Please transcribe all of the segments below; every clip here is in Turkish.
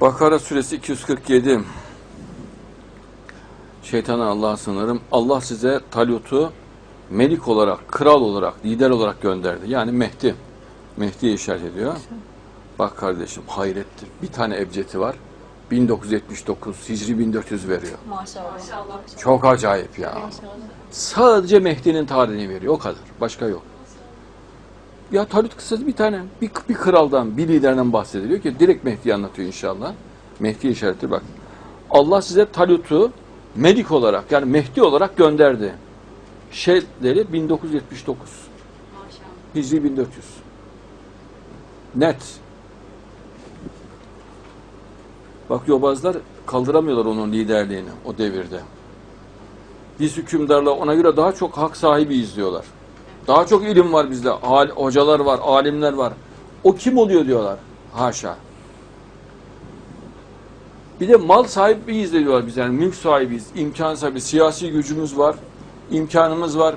Bakara suresi 247. Şeytana Allah'a sınırım. Allah size Talut'u melik olarak, kral olarak, lider olarak gönderdi. Yani Mehdi. Mehdi'ye işaret ediyor. Bak kardeşim hayrettir. Bir tane ebcedi var. 1979, Hicri 1400 veriyor. Maşallah. Çok acayip ya. Sadece Mehdi'nin tarihini veriyor. O kadar. Başka yok. Ya Talut kıssası bir tane. Bir, bir kraldan, bir liderden bahsediliyor ki direkt Mehdi'yi anlatıyor inşallah. Mehdi işareti bak. Allah size Talut'u melik olarak yani Mehdi olarak gönderdi. Şeyleri 1979. Hicri 1400. Net. Bak yobazlar kaldıramıyorlar onun liderliğini o devirde. Biz hükümdarla ona göre daha çok hak sahibiyiz diyorlar. Daha çok ilim var bizde. Al, hocalar var, alimler var. O kim oluyor diyorlar. Haşa. Bir de mal sahibiyiz de diyorlar biz yani mülk sahibiyiz, imkan sahibi, siyasi gücümüz var, imkanımız var.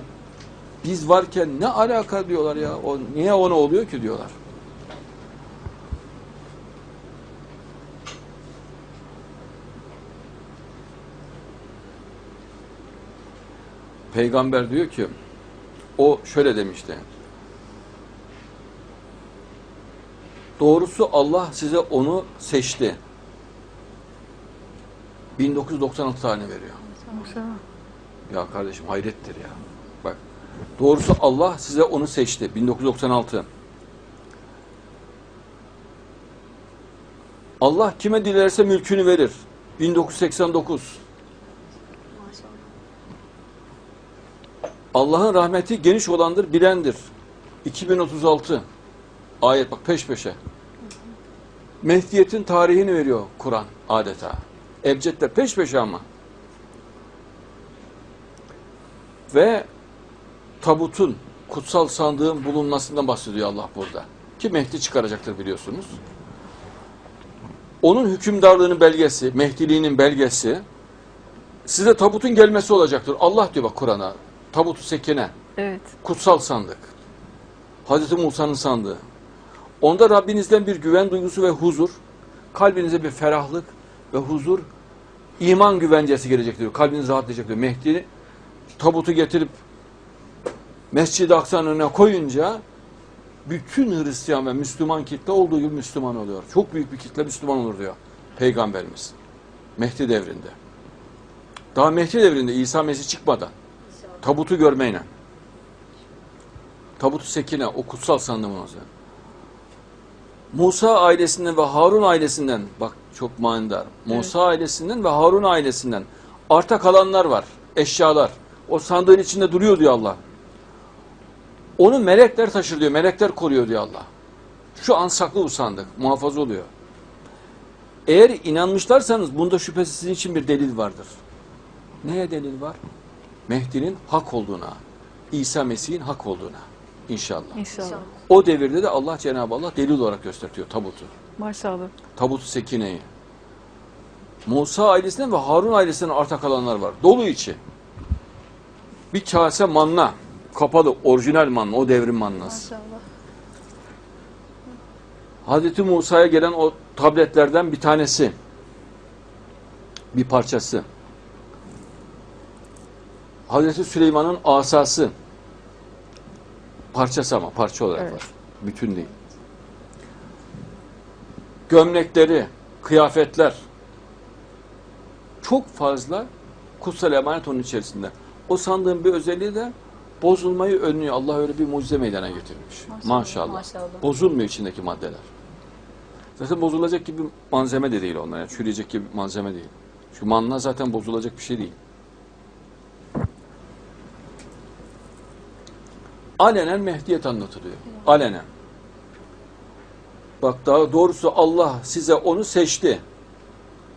Biz varken ne alaka diyorlar ya, o, niye ona oluyor ki diyorlar. Peygamber diyor ki, o şöyle demişti. Doğrusu Allah size onu seçti. 1996 tane veriyor. Ya kardeşim hayrettir ya. Bak. Doğrusu Allah size onu seçti. 1996. Allah kime dilerse mülkünü verir. 1989. Allah'ın rahmeti geniş olandır, bilendir. 2036. Ayet bak peş peşe. Mehdiyetin tarihini veriyor Kur'an adeta. Ebcedler peş peşe ama. Ve tabutun, kutsal sandığın bulunmasından bahsediyor Allah burada. Ki Mehdi çıkaracaktır biliyorsunuz. Onun hükümdarlığının belgesi, Mehdiliğinin belgesi size tabutun gelmesi olacaktır. Allah diyor bak Kur'an'a. Tabutu sekine, Evet. kutsal sandık. Hazreti Musa'nın sandığı. Onda Rabbinizden bir güven duygusu ve huzur, kalbinize bir ferahlık ve huzur, iman güvencesi gelecek diyor. Kalbiniz rahatlayacak diyor. Mehdi tabutu getirip Mescid-i Aksa'nın önüne koyunca bütün Hristiyan ve Müslüman kitle olduğu gibi Müslüman oluyor. Çok büyük bir kitle Müslüman olur diyor Peygamberimiz. Mehdi devrinde. Daha Mehdi devrinde İsa Mesih çıkmadan tabutu görmeyle. Tabutu sekine, o kutsal sandığımızı. Musa ailesinden ve Harun ailesinden, bak çok manidar. Musa ailesinden ve Harun ailesinden arta kalanlar var, eşyalar. O sandığın içinde duruyor diyor Allah. Onu melekler taşır diyor, melekler koruyor diyor Allah. Şu an saklı bu sandık, muhafaza oluyor. Eğer inanmışlarsanız bunda şüphesiz sizin için bir delil vardır. Neye delil var? Mehdi'nin hak olduğuna, İsa Mesih'in hak olduğuna inşallah. İnşallah. O devirde de Allah Cenab-ı Allah delil olarak gösteriyor tabutu. Maşallah. Tabutu Sekine'yi. Musa ailesinden ve Harun ailesinden arta kalanlar var. Dolu içi. Bir kase manna. Kapalı, orijinal manna, o devrin mannası. Maşallah. Hazreti Musa'ya gelen o tabletlerden bir tanesi. Bir parçası. Hazreti Süleyman'ın asası. Parçası ama parça olarak Evet. var. Bütün değil. Gömlekleri, kıyafetler. Çok fazla kutsal emanet onun içerisinde. O sandığın bir özelliği de bozulmayı önlüyor. Allah öyle bir mucize meydana getirmiş. Maşallah. Maşallah. Bozulmuyor içindeki maddeler. Zaten bozulacak gibi malzeme de değil onlar. Yani çürüyecek gibi malzeme değil. Çünkü manna zaten bozulacak bir şey değil. Alenen Mehdiyet anlatılıyor. Alenen. Bak daha doğrusu Allah size onu seçti.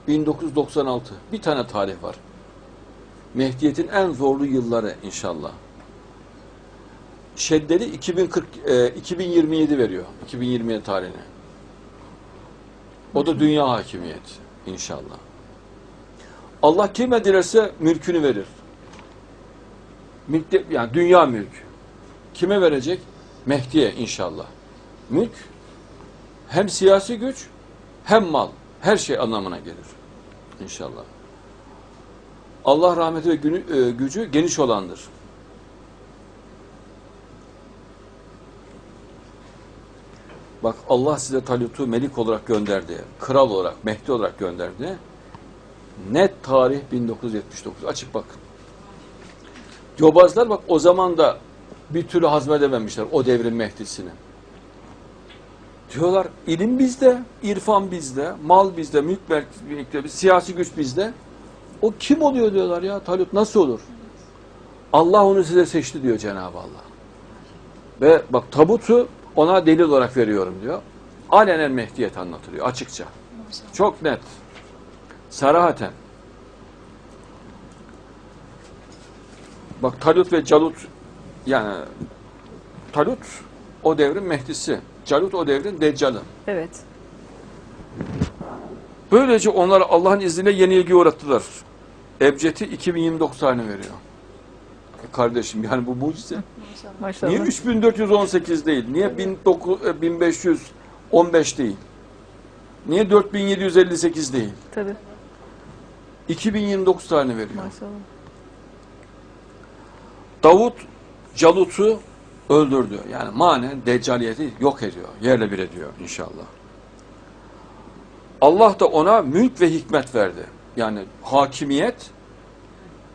1996. Bir tane tarih var. Mehdiyet'in en zorlu yılları inşallah. Şeddeli 2040 e, 2027 veriyor. 2027 tarihine. O da dünya hakimiyeti inşallah. Allah kime dilerse mülkünü verir. Mülk de- yani dünya mülk. Kime verecek? Mehdi'ye inşallah. Mülk hem siyasi güç hem mal Her şey anlamına gelir. İnşallah. Allah rahmeti ve günü- e, gücü geniş olandır. Bak Allah size Talut'u melik olarak gönderdi. Kral olarak, Mehdi olarak gönderdi. Net tarih 1979. Açık bakın. Yobazlar bak o zaman da bir türlü hazmedememişler o devrin Mehdi'sini. Diyorlar ilim bizde, irfan bizde, mal bizde, mülk mülk siyasi güç bizde. O kim oluyor diyorlar ya Talut nasıl olur? Allah onu size seçti diyor Cenab-ı Allah. Ve bak tabutu ona delil olarak veriyorum diyor. Alenen Mehdiyet anlatılıyor açıkça. Çok net. Sarahaten. Bak Talut ve Calut yani Talut o devrin Mehdisi. Calut o devrin Deccal'ı. Evet. Böylece onlara Allah'ın izniyle yenilgi uğrattılar. Ebced'i 2029 tane veriyor. E kardeşim yani bu mucize. Maşallah. Niye 3418 değil? Niye 19 e, 1515 değil? Niye 4758 değil? Tabii. 2029 tane veriyor. Maşallah. Davut Calut'u öldürdü. Yani manen deccaliyeti yok ediyor. Yerle bir ediyor inşallah. Allah da ona mülk ve hikmet verdi. Yani hakimiyet,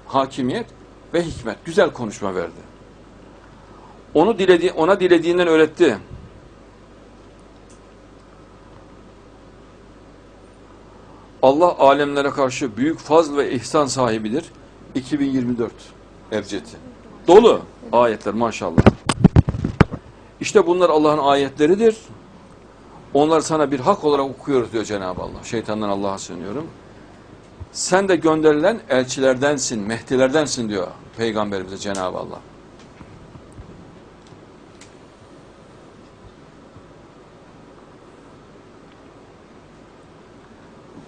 hakimiyet ve hikmet. Güzel konuşma verdi. Onu diledi, ona dilediğinden öğretti. Allah alemlere karşı büyük fazl ve ihsan sahibidir. 2024 Ebcedi. Dolu ayetler maşallah. İşte bunlar Allah'ın ayetleridir. Onlar sana bir hak olarak okuyoruz diyor Cenab-ı Allah. Şeytandan Allah'a sığınıyorum. Sen de gönderilen elçilerdensin, mehdilerdensin diyor Peygamberimize Cenab-ı Allah.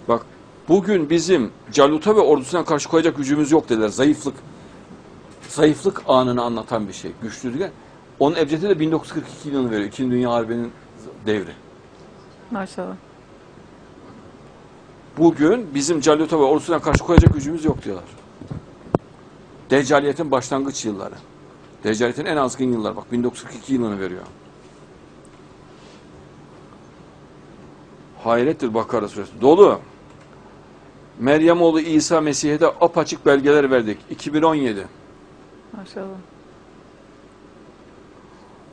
Bak bugün bizim Calut'a ve ordusuna karşı koyacak gücümüz yok dediler. Zayıflık. Zayıflık anını anlatan bir şey. Güçlülük. Onun Ebced'i de 1942 yılını veriyor. İkinci Dünya Harbi'nin devri. Maşallah. Bugün bizim Calut'a ve ordusuna karşı koyacak gücümüz yok diyorlar. Deccaliyetin başlangıç yılları. Deccaliyetin en azgın yıllar. Bak 1942 yılını veriyor. Hayrettir Bakara suresi. Dolu. Meryem oğlu İsa Mesih'e de apaçık belgeler verdik. 2017. Maşallah.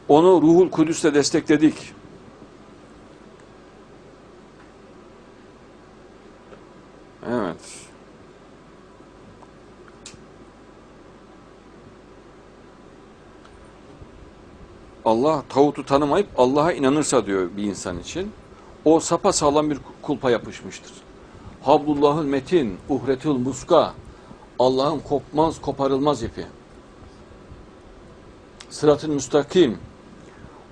Onu Ruhul Kudüs'le destekledik. Evet. Allah tağutu tanımayıp Allah'a inanırsa diyor bir insan için. O sapa sağlam bir kulpa yapışmıştır. Hablullahül metin, uhretül muska. Allah'ın kopmaz, koparılmaz ipi. Sırat-ı müstakim.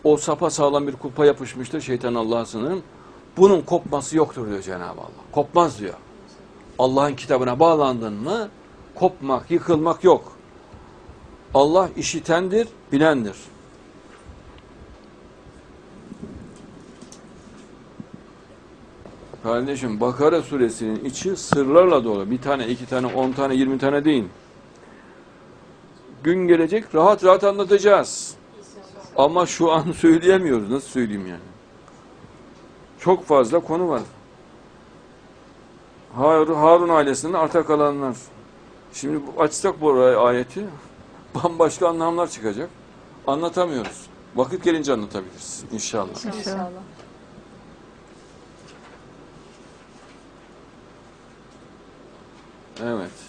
O sapa sağlam bir kulpa yapışmıştır şeytan Allah'a. Bunun kopması yoktur diyor Cenab-ı Allah. Kopmaz diyor. Allah'ın kitabına bağlandın mı kopmak, yıkılmak yok. Allah işitendir, bilendir. Kardeşim Bakara suresinin içi sırlarla dolu. Bir tane, iki tane, on tane, yirmi tane değil. Gün gelecek rahat rahat anlatacağız. Ama şu an söyleyemiyoruz. Nasıl söyleyeyim yani? Çok fazla konu var. Harun, Harun ailesinden arta kalanlar. Şimdi bu- açsak bu ayeti bambaşka anlamlar çıkacak. Anlatamıyoruz. Vakit gelince anlatabiliriz inşallah. İnşallah. Evet.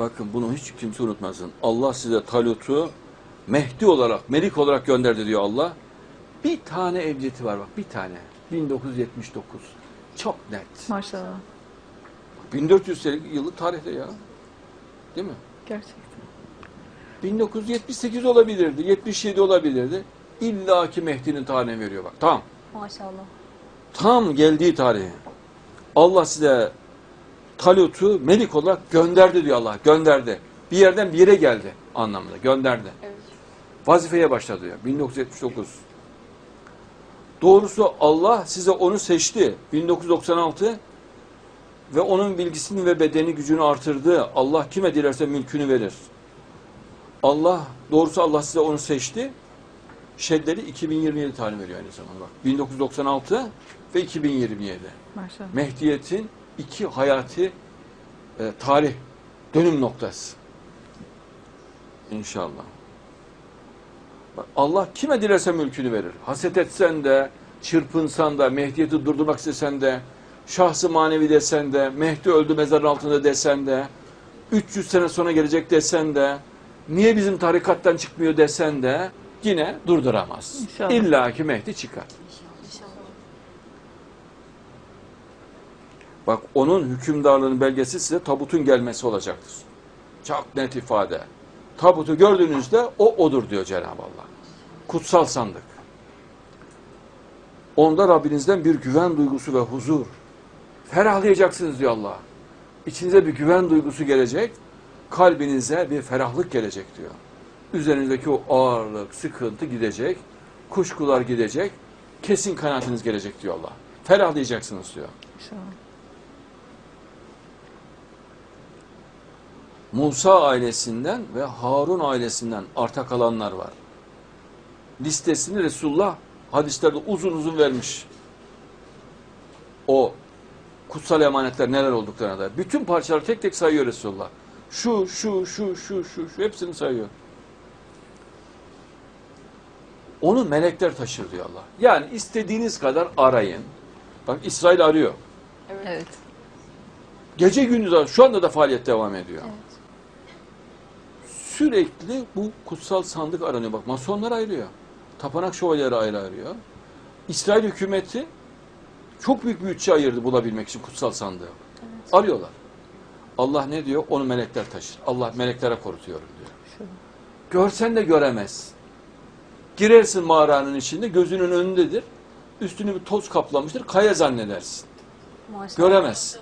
Bakın bunu hiç kimse unutmasın. Allah size Talut'u Mehdi olarak, Melik olarak gönderdi diyor Allah. Bir tane evceti var bak, bir tane. 1979. Çok net. Maşallah. 1400 senelik yıllık tarihte ya. Değil mi? Gerçekten. 1978 olabilirdi, 77 olabilirdi. İlla ki Mehdi'nin tarihini veriyor bak. Tamam. Maşallah. tam geldiği tarihi Allah size Talut'u melik olarak gönderdi diyor Allah. Gönderdi. Bir yerden bir yere geldi anlamında. Gönderdi. Evet. Vazifeye başladı diyor. 1979. Doğrusu Allah size onu seçti. 1996 ve onun bilgisini ve bedeni gücünü artırdı. Allah kime dilerse mülkünü verir. Allah, doğrusu Allah size onu seçti. Şeddeli 2027 talim veriyor aynı zamanda. Bak, 1996 ve 2027. Maşallah. Mehdiyet'in iki hayati e, tarih dönüm noktası. İnşallah. Bak, Allah kime dilerse mülkünü verir. Haset etsen de, çırpınsan da, Mehdiyet'i durdurmak istesen de, şahsı manevi desen de, Mehdi öldü mezarın altında desen de, 300 sene sonra gelecek desen de, niye bizim tarikattan çıkmıyor desen de, yine durduramaz. İnşallah. İlla ki Mehdi çıkar. Bak onun hükümdarlığının belgesi size tabutun gelmesi olacaktır. Çok net ifade. Tabutu gördüğünüzde o odur diyor Cenab-ı Allah. Kutsal sandık. Onda Rabbinizden bir güven duygusu ve huzur. Ferahlayacaksınız diyor Allah. İçinize bir güven duygusu gelecek. Kalbinize bir ferahlık gelecek diyor. Üzerinizdeki o ağırlık, sıkıntı gidecek. Kuşkular gidecek. Kesin kanaatiniz gelecek diyor Allah. Ferahlayacaksınız diyor. İnşallah. Musa ailesinden ve Harun ailesinden arta kalanlar var. Listesini Resulullah hadislerde uzun uzun vermiş. O kutsal emanetler neler olduklarına da. Bütün parçaları tek tek sayıyor Resulullah. Şu, şu, şu, şu, şu, şu hepsini sayıyor. Onu melekler taşır diyor Allah. Yani istediğiniz kadar arayın. Bak İsrail arıyor. Evet. Gece gündüz arıyor. Şu anda da faaliyet devam ediyor. Sürekli bu kutsal sandık aranıyor. Bak masonlar ayrıyor. Tapınak şövalyeleri ayrı arıyor. İsrail hükümeti çok büyük bir bütçe ayırdı bulabilmek için kutsal sandığı. Arıyorlar. Allah ne diyor? Onu melekler taşır. Allah meleklere korutuyorum diyor. Görsen de göremez. Girersin mağaranın içinde gözünün önündedir. Üstünü bir toz kaplamıştır. Kaya zannedersin. Maşallah. Göremez.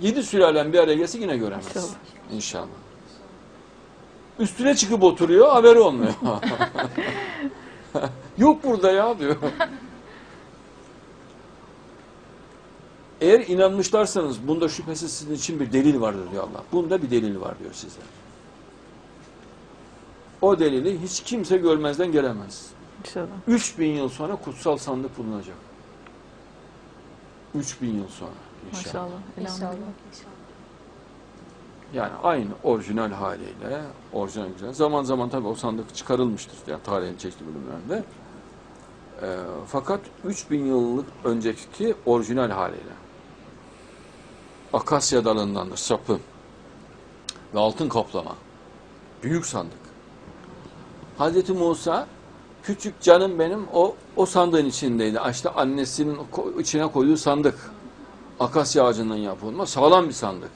Yedi sülalen bir araya gelse yine göremez. İnşallah. İnşallah. Üstüne çıkıp oturuyor, haberi olmuyor. Yok burada ya diyor. Eğer inanmışlarsanız bunda şüphesiz sizin için bir delil vardır diyor Allah. Bunda bir delil var diyor size. O delili hiç kimse görmezden gelemez. İnşallah. 3000 yıl sonra kutsal sandık bulunacak. 3000 yıl sonra inşallah. Maşallah. İnşallah. İnşallah. Yani aynı orijinal haliyle, orijinal güzel. Zaman zaman tabii o sandık çıkarılmıştır yani tarihin çeşitli bölümlerinde. Ee, fakat 3000 yıllık önceki orijinal haliyle. Akasya dalındandır sapı ve altın kaplama. Büyük sandık. Hazreti Musa küçük canım benim o o sandığın içindeydi. İşte annesinin içine koyduğu sandık. Akasya ağacından yapılma sağlam bir sandık.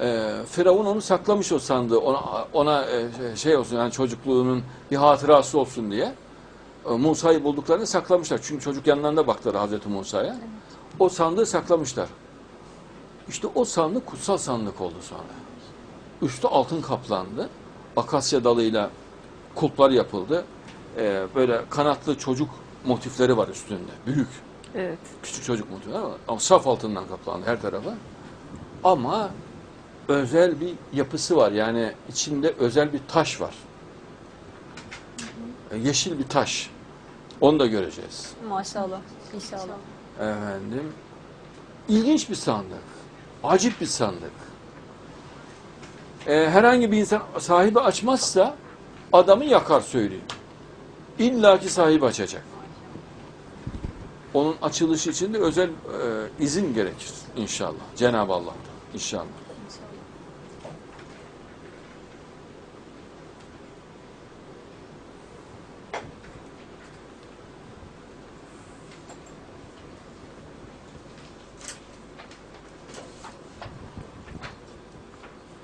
Ee, Firavun onu saklamış o sandığı ona, ona e, şey olsun yani çocukluğunun bir hatırası olsun diye. Ee, Musa'yı bulduklarını saklamışlar. Çünkü çocuk yanlarında baktılar Hazreti Musa'ya. O sandığı saklamışlar. İşte o sandık kutsal sandık oldu sonra. Üstü altın kaplandı. Akasya dalıyla kulplar yapıldı. Ee, böyle kanatlı çocuk motifleri var üstünde. Büyük. Evet. Küçük çocuk motifleri var. Ama saf altından kaplandı her tarafa. Ama özel bir yapısı var. Yani içinde özel bir taş var. E, Yeşil bir taş. Onu da göreceğiz. Maşallah. İnşallah. Efendim. İlginç bir sandık. Acip bir sandık. E, herhangi bir insan sahibi açmazsa adamı yakar söyleyeyim. İlla ki sahibi açacak. Onun açılışı için de özel e, izin gerekir inşallah. Cenab-ı Allah'tan inşallah.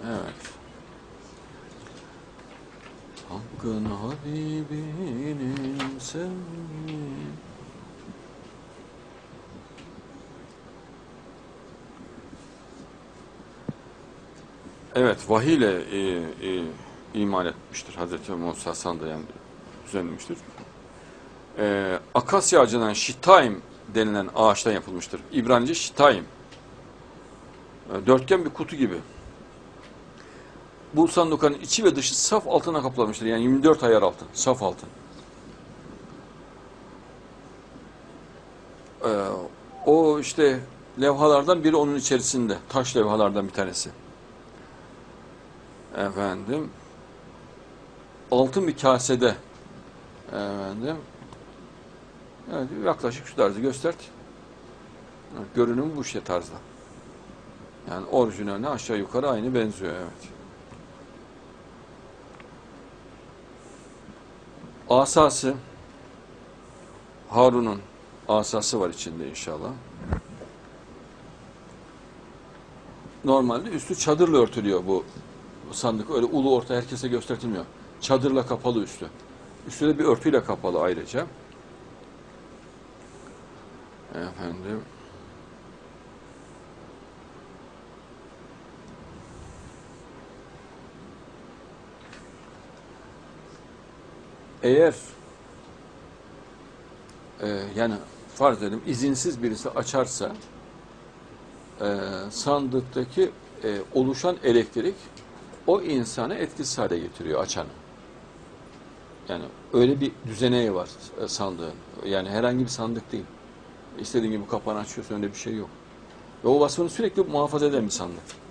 Evet. Hakkın Habibinin sevdiği Evet, vahiy ile e, e, iman etmiştir Hazreti Musa sandığı yani düzenlemiştir. e, akasya ağacından şitaim denilen ağaçtan yapılmıştır. İbranice şitaim. E, dörtgen bir kutu gibi. Bu sandukanın içi ve dışı saf altına kaplanmıştır. Yani 24 ayar altın, saf altın. Ee, o işte levhalardan biri onun içerisinde. Taş levhalardan bir tanesi. Efendim. Altın bir kasede. Efendim. Evet, yaklaşık şu tarzı göstert. Görünüm bu şey tarzda. Yani orijinaline aşağı yukarı aynı benziyor evet. Asası Harun'un asası var içinde inşallah. Normalde üstü çadırla örtülüyor bu sandık. Öyle ulu orta herkese göstertilmiyor. Çadırla kapalı üstü. Üstü de bir örtüyle kapalı ayrıca. Efendim. Eğer e, yani farz edelim izinsiz birisi açarsa e, sandıktaki e, oluşan elektrik o insanı etkisiz hale getiriyor açanı. Yani öyle bir düzeneği var e, sandığın. Yani herhangi bir sandık değil. İstediğin gibi kapağını açıyorsun öyle bir şey yok. Ve o vasfını sürekli muhafaza eden bir sandık.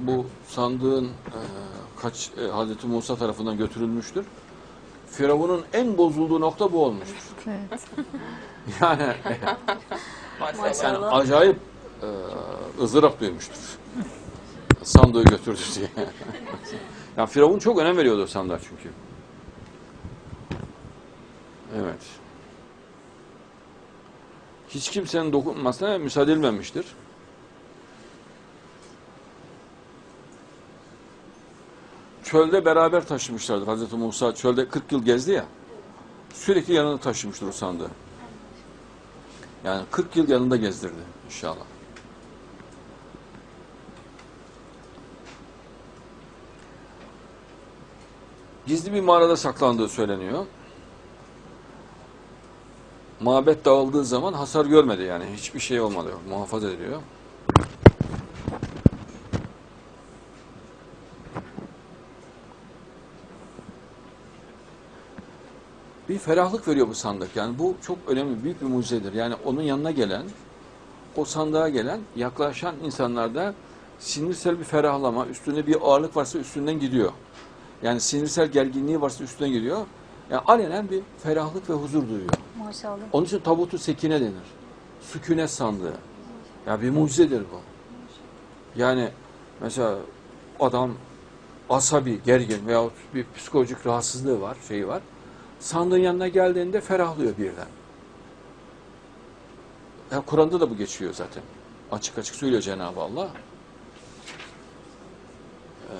Bu sandığın e, kaç e, Hazreti Musa tarafından götürülmüştür. Firavun'un en bozulduğu nokta bu olmuştur. Evet. Yani yani acayip e, ızdırap duymuştur. Sandığı götürdü diye. yani Firavun çok önem veriyordu sandığa çünkü. Evet. Hiç kimsenin dokunmasına müsaade edilmemiştir. Çölde beraber taşımışlardır. Hazreti Musa çölde 40 yıl gezdi ya. Sürekli yanında taşımıştır o sandığı. Yani 40 yıl yanında gezdirdi inşallah. Gizli bir mağarada saklandığı söyleniyor. Mabet dağıldığı zaman hasar görmedi yani hiçbir şey olmadı. Muhafaza ediliyor. Bir ferahlık veriyor bu sandık. Yani bu çok önemli, büyük bir mucizedir. Yani onun yanına gelen, o sandığa gelen, yaklaşan insanlarda sinirsel bir ferahlama, üstünde bir ağırlık varsa üstünden gidiyor. Yani sinirsel gerginliği varsa üstünden gidiyor. Yani alenen bir ferahlık ve huzur duyuyor. Maşallah. Onun için tabutu sekine denir. Sükunet sandığı. Ya bir mucizedir bu. Yani mesela adam asabi, gergin veyahut bir psikolojik rahatsızlığı var, şeyi var. Sandığın yanına geldiğinde ferahlıyor birden. Ya Kur'an'da da bu geçiyor zaten. Açık açık söylüyor Cenab-ı Allah. Ee,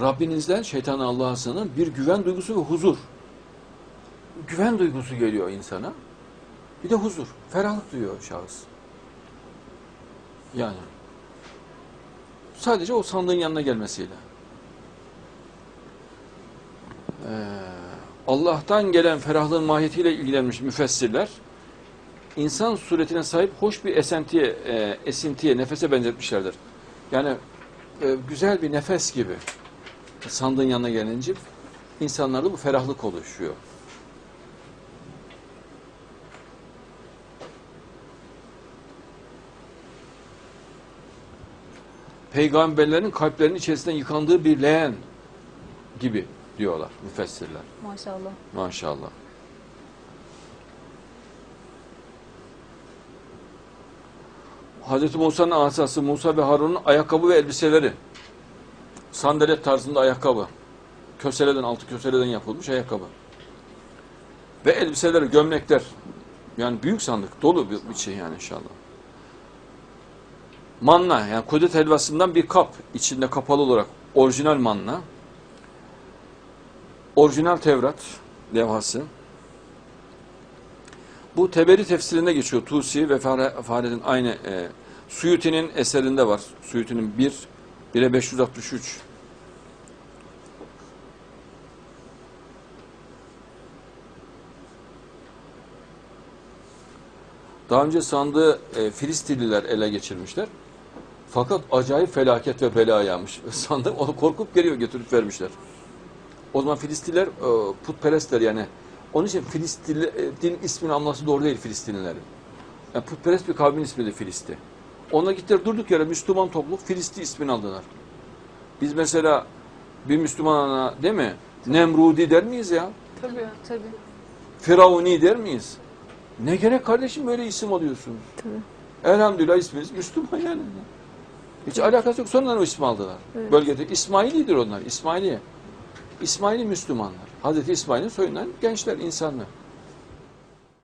Rabbinizden şeytan Allah'a sığının bir güven duygusu ve huzur. Güven duygusu geliyor insana. Bir de huzur. Ferahlık duyuyor şahıs. Yani. Sadece o sandığın yanına gelmesiyle. Ee, Allah'tan gelen ferahlığın mahiyetiyle ilgilenmiş müfessirler insan suretine sahip hoş bir esentiye, e, esintiye, nefese benzetmişlerdir. Yani e, güzel bir nefes gibi sandığın yanına gelince insanlarda bu ferahlık oluşuyor. Peygamberlerin kalplerinin içerisinden yıkandığı bir leğen gibi diyorlar müfessirler. Maşallah. Maşallah. Hazreti Musa'nın asası, Musa ve Harun'un ayakkabı ve elbiseleri. Sandalet tarzında ayakkabı. Köseleden, altı köseleden yapılmış ayakkabı. Ve elbiseleri, gömlekler. Yani büyük sandık, dolu bir, bir şey yani inşallah. Manna, yani kudret helvasından bir kap, içinde kapalı olarak orijinal manna. Orijinal Tevrat levhası. Bu Teberi tefsirinde geçiyor. Tusi ve Fahrettin aynı e, Suyuti'nin eserinde var. Suyuti'nin 1, 1'e 563. Daha önce sandığı e, Filistinliler ele geçirmişler. Fakat acayip felaket ve bela yağmış. Sandık onu korkup geliyor götürüp vermişler. O zaman Filistinliler e, putperestler yani. Onun için Filistin din isminin anlaması doğru değil Filistinlilerin. Yani putperest bir kavmin ismi de Filisti. Ona gittiler durduk yere Müslüman topluluk Filisti ismini aldılar. Biz mesela bir Müslümana değil mi? Nemrudi der miyiz ya? Tabii. Tabii. Firavuni der miyiz? Ne gerek kardeşim böyle isim alıyorsunuz? Tabii. Elhamdülillah isminiz Müslüman yani. Hiç alakası yok. Sonradan o ismi aldılar. Evet. Bölgede İsmailidir onlar. İsmaili. İsmaili Müslümanlar. Hazreti İsmail'in soyundan gençler, insanlar.